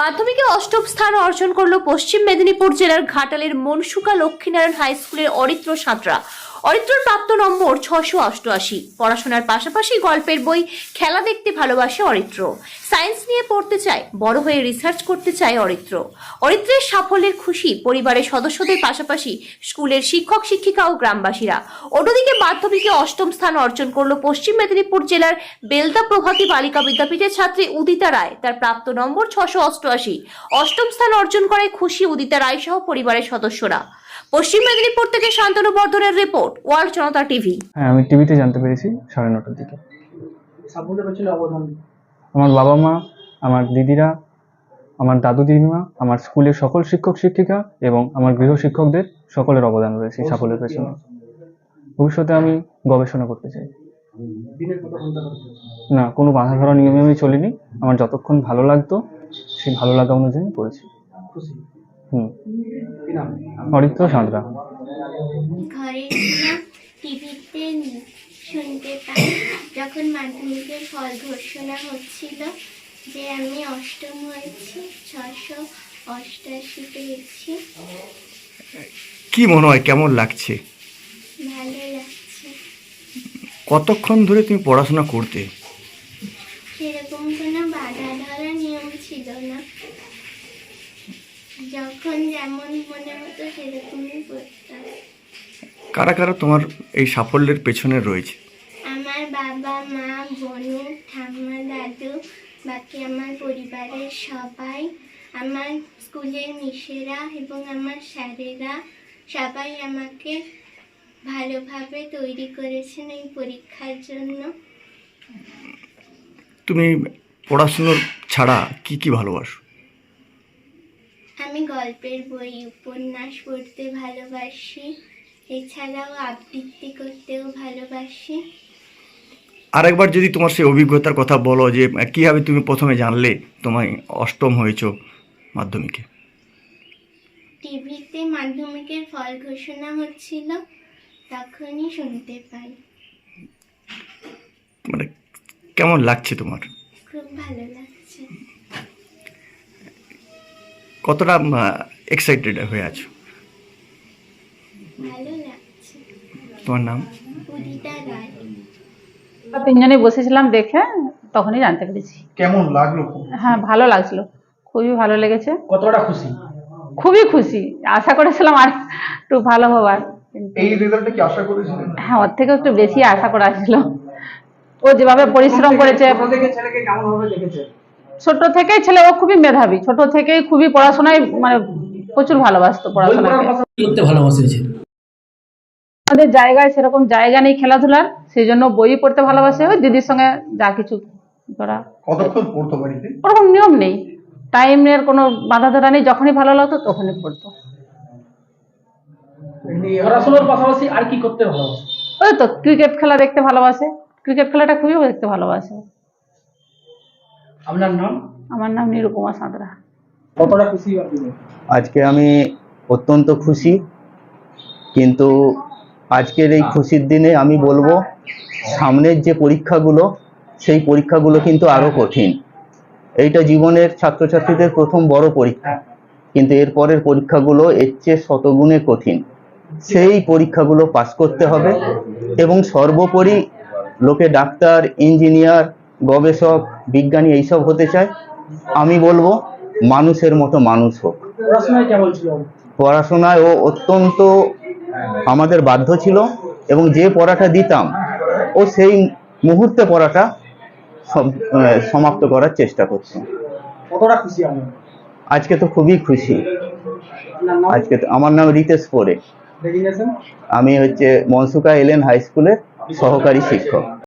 মাধ্যমিকে অষ্টম স্থান অর্জন করল পশ্চিম মেদিনীপুর জেলার ঘাটালের মনসুকা লক্ষ্মীনারায়ণ হাই স্কুলের অরিত্র সাঁতরা। অরিত্রর প্রাপ্ত নম্বর ছশো অষ্টআশি। পড়াশোনার পাশাপাশি গল্পের বই খেলা দেখতে ভালোবাসে অরিত্র। সায়েন্স নিয়ে পড়তে চায়, বড় হয়ে রিসার্চ করতে চায় অরিত্র। অরিত্রের সাফল্যের খুশি পরিবারের সদস্যদের পাশাপাশি স্কুলের শিক্ষক, শিক্ষিকা ও গ্রামবাসীরা। অন্যদিকে মাধ্যমিকে অষ্টম স্থান অর্জন করল পশ্চিম মেদিনীপুর জেলার বেলদা প্রভাতী বালিকা বিদ্যাপীঠের ছাত্রী উদিতা রায়। তার প্রাপ্ত নম্বর ছশো অষ্টআশি। অষ্টম স্থান অর্জন করায় খুশি উদিতা রায় সহ পরিবারের সদস্যরা। পশ্চিম মেদিনীপুর থেকে শান্তনু বর্ধনের রিপোর্ট ওয়ার্ল্ড জনতা টিভি। হ্যাঁ আমি টিভিতে জানতে পেরেছি সাড়ে নটার দিকে। সাফল্যের পেছনে অবদান আমার বাবা মা আমার দিদিরা আমার দাদু দিদিমা আমার স্কুলের সকল শিক্ষক শিক্ষিকা এবং আমার গৃহ শিক্ষকদের সকলের অবদান রয়েছে সাফল্যের পেছনে। ভবিষ্যতে আমি গবেষণা করতে চাই। না কোনো বাধা ধরা নিয়মে আমি চলিনি। আমার যতক্ষণ ভালো লাগতো সেই ভালো লাগা অনুযায়ী করেছি। খুশি? হুম। অরিত্র সাঁতরা। ঘরে টিভিতে শুনতে পাই। যখন মাধ্যমিকের ফল ঘোষণা হচ্ছিল যে আমি অষ্টম হয়েছি ছশো অষ্টাশি পেয়েছি। কি মনে হয় কেমন লাগছে? ভালো লাগছে। কতক্ষণ ধরে তুমি পড়াশোনা করতে? যখন যেমন মনে হতো সেরকমই কারা কারা তোমার এই সাফল্যের পেছনে রয়েছে? আমার বাবা মা বোনু ঠাম্মা দাদু বাকি আমার পরিবারের সবাই আমার স্কুলের মিশেরা এবং আমার স্যারেরা সবাই আমাকে ভালোভাবে তৈরি করেছেন এই পরীক্ষার জন্য। তুমি পড়াশুনোর ছাড়া কি কি ভালোবাসো? গল্পের বই উপন্যাস পড়তে ভালোবাসি। এছাড়াও আবৃত্তি করতেও ভালোবাসি। আরেকবার যদি তোমার সেই অভিজ্ঞতার কথা বলো যে কীভাবে তুমি প্রথমে জানলে তোমায় অষ্টম হয়েছো মাধ্যমিকে? টিভিতে মাধ্যমিকের ফল ঘোষণা হচ্ছিল তখনই শুনতে পাই। মানে কেমন লাগছে তোমার? খুব ভালো লাগছে। কতটা এক্সাইটেড হয়ে আছো? তোমার নাম? তিনজনে বসেছিলাম দেখে তখনই জানতে পেরেছি। কেমন লাগল? হ্যাঁ ভালো লাগছিল। খুবই ভালো লেগেছে। কতটা খুশি? খুবই খুশি। আশা করেছিলাম আর একটু ভালো হবার। এই রেজাল্টটা কি আশা করেছিলেন হ্যাঁ ওর থেকে একটু বেশি আশা করা ছিল। ও যেভাবে পরিশ্রম করেছে। ছেলেকে কেমন ভাবে দেখেছে? ছোট থেকেই ছেলে ও খুবই মেধাবী ছোট থেকেই খুবই পড়াশোনায় মানে প্রচুর ভালোবাসতো পড়াশোনাকে। করতে ভালোবাসেছে। আমাদের জায়গায় সেরকম জায়গা নেই খেলাধুলার সেই জন্য বই পড়তে ভালোবাসে ওই দিদির সঙ্গে যা কিছু করা। কতক্ষণ পড়তো বাড়িতে ওরকম নিয়ম নেই। টাইম টাইমের কোনো বাধা ধরা নেই যখনই ভালো লাগতো তখনই পড়তো। পড়াশোনার পাশাপাশি আর কি করতে ভালোবাসে? ওই তো ক্রিকেট খেলা দেখতে ভালোবাসে। ক্রিকেট খেলাটা খুবই দেখতে ভালোবাসে। আপনার নাম? আমার নাম নিরুপমা সাঁতরা। কতটা খুশি আজকে আমি অত্যন্ত খুশি কিন্তু আজকের এই খুশির দিনে আমি বলব সামনের যে পরীক্ষাগুলো সেই পরীক্ষাগুলো কিন্তু আরও কঠিন। এইটা জীবনের ছাত্রছাত্রীদের প্রথম বড় পরীক্ষা কিন্তু এর পরের পরীক্ষাগুলো এর চেয়ে শতগুণে কঠিন। সেই পরীক্ষাগুলো পাস করতে হবে এবং সর্বোপরি লোকে ডাক্তার ইঞ্জিনিয়ার গবেষক বিজ্ঞানী এইসব হতে চায় আমি বলব মানুষের মতো মানুষ হোক। পড়াশোনায় ও অত্যন্ত আমাদের বাধ্য ছিল এবং যে পড়াটা দিতাম ও সেই মুহূর্তে পড়াটা সমাপ্ত করার চেষ্টা করতো। আপনি? আজকে তো খুবই খুশি। আজকে তো- আমার নাম রিতেশ পোরে আমি হচ্ছে মনসুকা এলেন হাই স্কুলের সহকারী শিক্ষক।